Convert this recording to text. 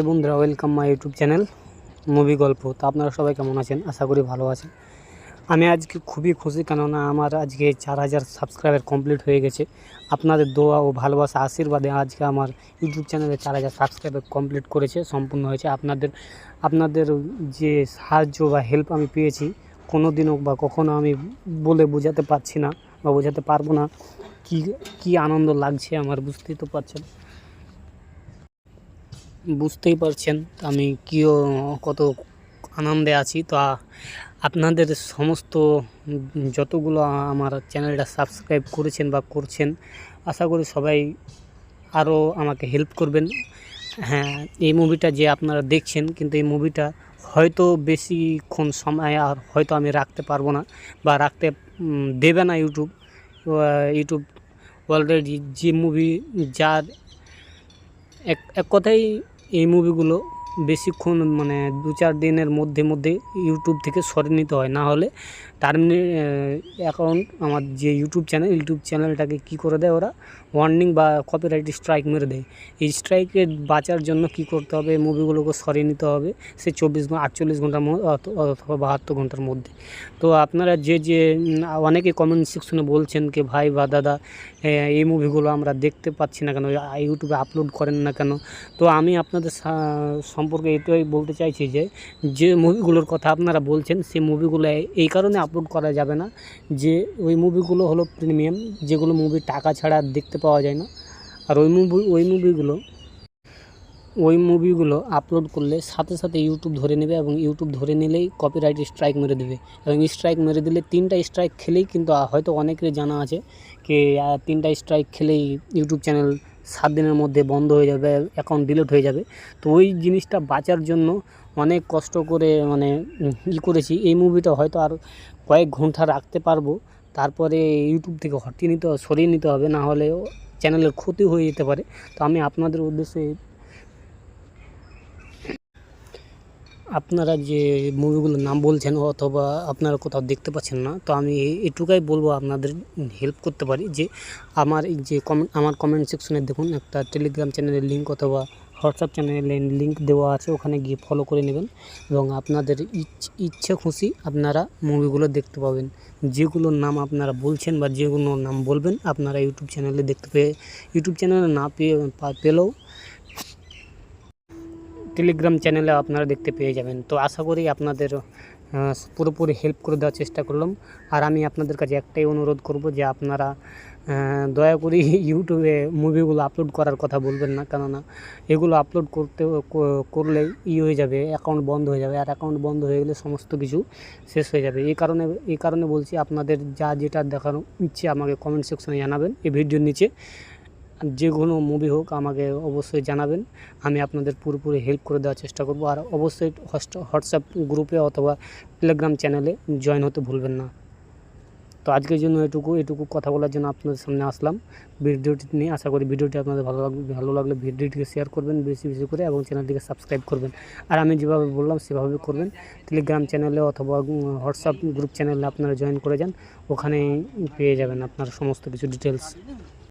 এই বন্ধুরা welcome my YouTube channel movie গল্প। তো আপনারা সবাই কেমন আছেন? আশা করি ভালো আছেন। আমি আজকে খুবই খুশি, কেননা আমার আজকে চার হাজার সাবস্ক্রাইবার কমপ্লিট হয়ে গেছে। আপনাদের দোয়া ও ভালোবাসা, আশীর্বাদে আজকে আমার ইউটিউব চ্যানেলে চার হাজার সাবস্ক্রাইবার কমপ্লিট করেছে, সম্পূর্ণ হয়েছে। আপনাদের আপনাদের যে সাহায্য বা হেল্প আমি পেয়েছি কোনো দিনও বা কখনো আমি বলে বোঝাতে পারছি না বা বোঝাতে পারব না কি কি আনন্দ লাগছে আমার, বুঝতেই তো পারছেন। বুঝতেই পারছেন আমি কিও কত আনন্দে আছি। তো আপনাদের সমস্ত যতগুলো আমার চ্যানেলটা সাবস্ক্রাইব করেছেন বা করছেন, আশা করি সবাই আরও আমাকে হেল্প করবেন। হ্যাঁ এই মুভিটা যে আপনারা দেখছেন, কিন্তু এই মুভিটা হয়তো বেশিক্ষণ সময় আর হয়তো আমি রাখতে পারব না বা রাখতে দেবে না ইউটিউব। ইউটিউব অলরেডি যে মুভি, যার এক এক কথাই এই মুভিগুলো বেশিক্ষণ মানে দু চার দিনের মধ্যে মধ্যে ইউটিউব থেকে সরে নিতে হয়। না হলে টার্মিনে অ্যাকাউন্ট আমার যে ইউটিউব চ্যানেল, ইউটিউব চ্যানেলটাকে কী করে দেয় ওরা? ওয়ার্নিং বা কপিরাইট স্ট্রাইক মেরে দেয়। এই স্ট্রাইকে বাঁচার জন্য কী করতে হবে? মুভিগুলোকে সরিয়ে নিতে হবে সে চব্বিশ ঘণ্টা আটচল্লিশ ঘণ্টার মধ্যে অথবা বাহাত্তর ঘণ্টার মধ্যে। তো আপনারা যে যে অনেকে কমেন্ট সেকশনে বলছেন কি, ভাই বা দাদা এই মুভিগুলো আমরা দেখতে পাচ্ছি না কেন? ইউটিউবে আপলোড করেন না কেন? তো আমি আপনাদের সম্পর্কে এটাই বলতে চাইছি যে যে মুভিগুলোর কথা আপনারা বলছেন সেই মুভিগুলো এই কারণে আপলোড করা যাবে না, যে ওই মুভিগুলো হলো প্রিমিয়াম যেগুলো মুভি টাকা ছাড়া দেখতে পাওয়া যায় না। আর ওই মুভি ওই মুভিগুলো ওই মুভিগুলো আপলোড করলে সাথে সাথে ইউটিউব ধরে নেবে এবং ইউটিউব ধরে নিলেই কপিরাইট স্ট্রাইক মেরে দেবে। এবং স্ট্রাইক মেরে দিলে তিনটা স্ট্রাইক খেলেই কিন্তু হয়তো অনেকেরই জানা আছে, কি তিনটা স্ট্রাইক খেলেই ইউটিউব চ্যানেল সাত দিনের মধ্যে বন্ধ হয়ে যাবে অ্যাকাউন্ট ডিলিট হয়ে যাবে। তো ওই জিনিসটা বাঁচার জন্য অনেক কষ্ট করে মানে ই করেছি। এই মুভিটা হয়তো আর কয়েক ঘণ্টা রাখতে পারব। তারপরে ইউটিউব থেকে হটিয়ে নিতে সরিয়ে নিতে হবে, না হলে চ্যানেলের ক্ষতি হয়ে যেতে পারে। তো আমি আপনাদের উদ্দেশ্যে আপনারা যে মুভিগুলোর নাম বলছেন অথবা আপনারা কোথাও দেখতে পাচ্ছেন না, তো আমি এটুকাই বলব আপনাদের হেল্প করতে পারি যে আমার যে কমেন্ট আমার কমেন্ট সেকশনে দেখুন একটা টেলিগ্রাম চ্যানেলের লিঙ্ক অথবা হোয়াটসঅ্যাপ চ্যানেলের লিঙ্ক দেওয়া আছে, ওখানে গিয়ে ফলো করে নেবেন এবং আপনাদের ইচ- ইচ্ছে খুশি আপনারা মুভিগুলো দেখতে পাবেন। যেগুলোর নাম আপনারা বলছেন বা যেগুলোর নাম বলবেন, আপনারা ইউটিউব চ্যানেলে দেখতে পেয়ে ইউটিউব চ্যানেলে না পেয়ে পেলেও টেলিগ্রাম চ্যানেলে আপনারা দেখতে পেয়ে যাবেন। তো আশা করি আপনাদের পুরোপুরি হেল্প করে দেওয়ার চেষ্টা করলাম। আর আমি আপনাদের কাছে একটাই অনুরোধ করব যে আপনারা দয়া করে ইউটিউবে মুভিগুলো আপলোড করার কথা বলবেন না। কেননা, এগুলো আপলোড করতে, ক- করলেই ই হয়ে যাবে অ্যাকাউন্ট বন্ধ হয়ে যাবে। আর অ্যাকাউন্ট বন্ধ হয়ে গেলে সমস্ত কিছু শেষ হয়ে যাবে। এই কারণে এই কারণে বলছি, আপনাদের যা যেটা দেখানো ইচ্ছে আমাকে কমেন্ট সেকশনে জানাবেন। এই ভিডিওর নিচে। যে কোনো মুভি হোক, আমাকে অবশ্যই জানাবেন। আমি আপনাদের পুরোপুরি হেল্প করে দেওয়ার চেষ্টা করব। আর অবশ্যই হোয়াটসঅ্যাপ গ্রুপে অথবা টেলিগ্রাম চ্যানেলে জয়েন হতে ভুলবেন না। তো আজকের জন্য এটুকু এটুকু কথা বলার জন্য আপনাদের সামনে আসলাম। ভিডিওটি নিয়ে আশা করি ভিডিওটি আপনাদের ভালো লাগবে, ভালো লাগলে ভিডিওটিকে শেয়ার করবেন বেশি বেশি করে এবং চ্যানেলটিকে সাবস্ক্রাইব করবেন। আর আমি যেভাবে বললাম, সেভাবে করবেন। টেলিগ্রাম চ্যানেলে অথবা হোয়াটসঅ্যাপ গ্রুপ চ্যানেলে আপনারা জয়েন করে যান। ওখানেই পেয়ে যাবেন আপনার সমস্ত কিছু ডিটেলস